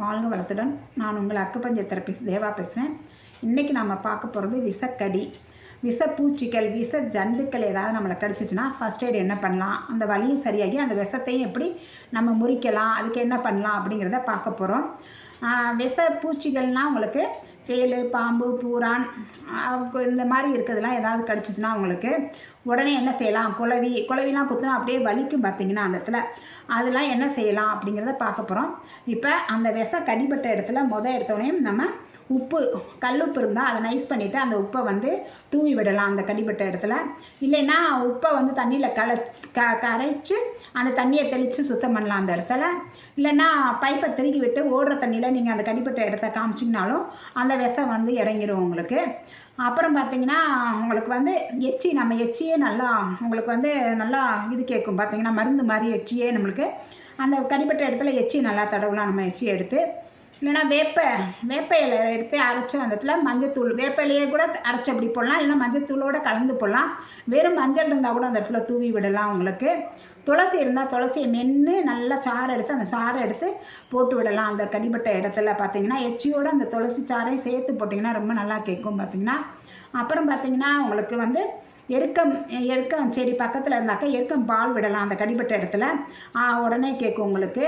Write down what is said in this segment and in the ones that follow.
வாழ்க வளத்துடன். நான் உங்கள் அக்குப்பஞ்ச தெரபிஸ்ட் தேவா பேசுகிறேன் இன்றைக்கி நம்ம பார்க்க போகிறது விஷக்கடி. விஷப்பூச்சிகள் விஷ ஜந்துக்கள் ஏதாவது நம்மளை கடிச்சிச்சுன்னா ஃபஸ்ட் எய்ட் என்ன பண்ணலாம்? அந்த வலியும் சரியாகி அந்த விஷத்தையும் எப்படி நம்ம முறிக்கலாம்? அதுக்கு என்ன பண்ணலாம் அப்படிங்கிறத பார்க்க போகிறோம் விஷ பூச்சிகள்னால் உங்களுக்கு தேள் பாம்பு பூரான் இந்த மாதிரி இருக்கிறதுலாம் ஏதாவது கிடச்சிச்சின்னா அவங்களுக்கு உடனே என்ன செய்யலாம்? குழவி குழவிலாம் குத்துனா அப்படியே வலிக்கும் பார்த்தீங்கன்னா அந்த இடத்துல. அதெல்லாம் என்ன செய்யலாம் அப்படிங்கிறத பார்க்க போகிறோம் இப்போ அந்த விஷ கடிபட்ட இடத்துல மொதல் எடுத்தோடனே நம்ம உப்பு கல்லுப்பு இருந்தால் அதை நைஸ் பண்ணிவிட்டு அந்த உப்பை வந்து தூவி விடலாம் அந்த கடிப்பட்ட இடத்துல. இல்லைன்னா உப்பை வந்து தண்ணியில் கல க கரைச்சி அந்த தண்ணியை தெளித்து சுத்தம் பண்ணலாம் அந்த இடத்துல. இல்லைன்னா பைப்பை திருக்கி விட்டு ஓடுற தண்ணியில் நீங்கள் அந்த கடிப்பட்ட இடத்த காமிச்சிங்கனாலும் அந்த விஷம் வந்து இறங்கிடும் உங்களுக்கு. அப்புறம் பார்த்தீங்கன்னா உங்களுக்கு வந்து எச்சி நம்ம எச்சியே நல்லா உங்களுக்கு வந்து நல்லா இது கேட்கும். பார்த்தீங்கன்னா மருந்து மாதிரி எச்சியே நம்மளுக்கு. அந்த கடிப்பட்ட இடத்துல எச்சி நல்லா தடவலாம் நம்ம எச்சி எடுத்து. இல்லைன்னா வேப்ப வேப்ப இலை எடுத்து அரைச்சி அந்த இடத்துல மஞ்சத்தூள் வேப்ப இலையை கூட அரைச்சி அப்படி போடலாம். இல்லைன்னா மஞ்சத்தூளோடு கலந்து போடலாம். வெறும் மஞ்சள் இருந்தால் கூட அந்த இடத்துல தூவி விடலாம் உங்களுக்கு. துளசி இருந்தால் துளசியை மென்று நல்லா சாறு எடுத்து அந்த சாறை எடுத்து போட்டு விடலாம். அந்த கடிப்பட்ட இடத்துல பார்த்தீங்கன்னா எச்சியோடு அந்த துளசி சாறையும் சேர்த்து போட்டிங்கன்னா ரொம்ப நல்லா கேட்கும் பார்த்தீங்கன்னா. அப்புறம் பார்த்தீங்கன்னா உங்களுக்கு வந்து எருக்கம் எருக்கம் செடி பக்கத்தில் இருந்தாக்கா எருக்கம் பால் விடலாம் அந்த கடிப்பட்ட இடத்துல. உடனே கேட்கும் உங்களுக்கு.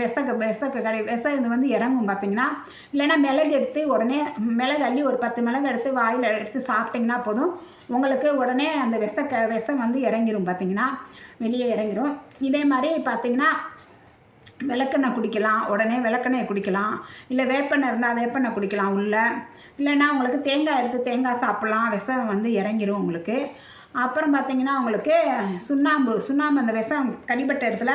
விசக விசக்கு கடை விச இது வந்து இறங்கும் பார்த்தீங்கன்னா இல்லைன்னா மிளகு எடுத்து உடனே மிளகு அள்ளி ஒரு பத்து மிளகு எடுத்து வாயில் எடுத்து சாப்பிட்டிங்கன்னா போதும். உங்களுக்கு உடனே அந்த விச க விஷம் வந்து இறங்கிரும் பார்த்தீங்கன்னா வெளியே இறங்கிரும். இதே மாதிரி பார்த்தீங்கன்னா விளக்கெண்ணெய் குடிக்கலாம். உடனே விளக்கெண்ணெய் குடிக்கலாம். இல்லை வேப்பெண்ணெய் இருந்தால் வேப்பெண்ணெய் குடிக்கலாம் உள்ள. இல்லைன்னா உங்களுக்கு தேங்காய் எடுத்து தேங்காய் சாப்பிட்லாம். விஷம் வந்து இறங்கிரும் உங்களுக்கு. அப்புறம் பார்த்திங்கன்னா உங்களுக்கு சுண்ணாம்பு சுண்ணாம்பு அந்த விஷம் கடிப்பட்ட இடத்துல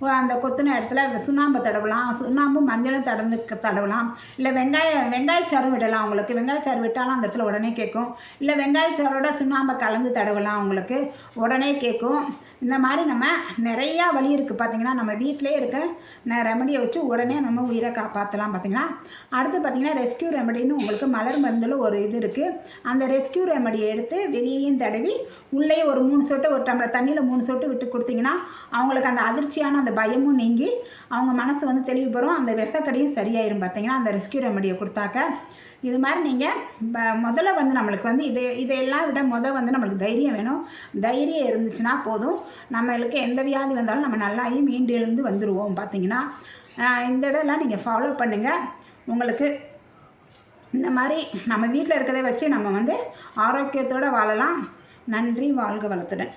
அந்த கொத்துன இடத்துல சுண்ணாம்பு தடவலாம். சுண்ணாம்பு மஞ்சளும் தடந்து தடவலாம். இல்லை வெங்காயம் வெங்காயச்சாறு விடலாம் உங்களுக்கு வெங்காயச்சாறு விட்டாலும் அந்த இடத்துல உடனே கேட்கும். இல்லை வெங்காயச்சாரோட சுண்ணாம்பை கலந்து தடவலாம் அவங்களுக்கு. உடனே கேட்கும். இந்த மாதிரி நம்ம நிறையா வழி இருக்குது பார்த்திங்கன்னா நம்ம வீட்டிலே இருக்க ரெமடியை வச்சு உடனே நம்ம உயிரை காப்பாற்றலாம் பார்த்திங்கன்னா அடுத்து பார்த்திங்கன்னா ரெஸ்கியூ ரெமடின்னு உங்களுக்கு மலர் மருந்தில் ஒரு இது இருக்குது அந்த ரெஸ்கியூ ரெமடியை எடுத்து வெளியேயும் தடவி உள்ளே ஒரு மூணு சொட்டு ஒரு டம்ளர் தண்ணியில் மூணு சொட்டு விட்டு கொடுத்தீங்கன்னா அவங்களுக்கு அந்த அதிர்ச்சியான அந்த பயமும் நீங்கி அவங்க மனசு வந்து தெளிவு பெறும். அந்த விசக்கடையும் சரியாயிரும் பார்த்தீங்கன்னா அந்த ரெஸ்கியூ ரெமடியை கொடுத்தாக்க. இது மாதிரி நீங்கள் முதல்ல வந்து நம்மளுக்கு வந்து இதை இதையெல்லாம் விட முதல் வந்து நம்மளுக்கு தைரியம் வேணும். தைரியம் இருந்துச்சுன்னா போதும். நம்மளுக்கு எந்த வியாதி வந்தாலும் நம்ம நல்லாயி மீண்டு எழுந்து வந்துடுவோம் பார்த்தீங்கன்னா இந்த இதெல்லாம் நீங்கள் ஃபாலோ பண்ணுங்கள் உங்களுக்கு இந்த மாதிரி நம்ம வீட்டில் இருக்கிறத வச்சு நம்ம வந்து ஆரோக்கியத்தோடு வாழலாம். நன்றி வாழ்க வளத்துடன்.